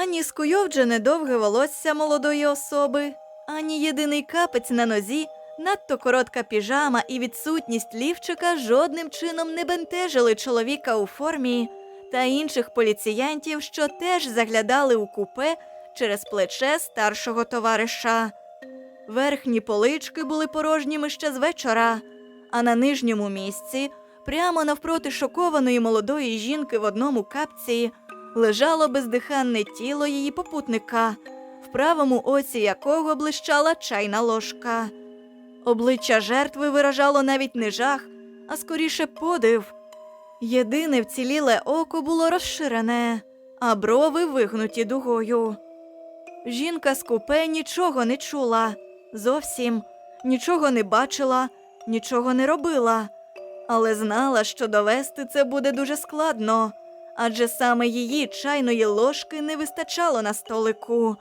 Ані скуйовджене довге волосся молодої особи, ані єдиний капець на нозі, надто коротка піжама і відсутність лівчика жодним чином не бентежили чоловіка у формі та інших поліціянтів, що теж заглядали у купе через плече старшого товариша. Верхні полички були порожніми ще з вечора, а на нижньому місці, прямо навпроти шокованої молодої жінки в одному капці, лежало бездиханне тіло її попутника, в правому оці якого блищала чайна ложка. Обличчя жертви виражало навіть не жах, а скоріше подив. Єдине вціліле око було розширене, а брови вигнуті дугою. Жінка з купе нічого не чула, зовсім нічого не бачила, нічого не робила, але знала, що довести це буде дуже складно, адже саме її чайної ложки не вистачало на столику.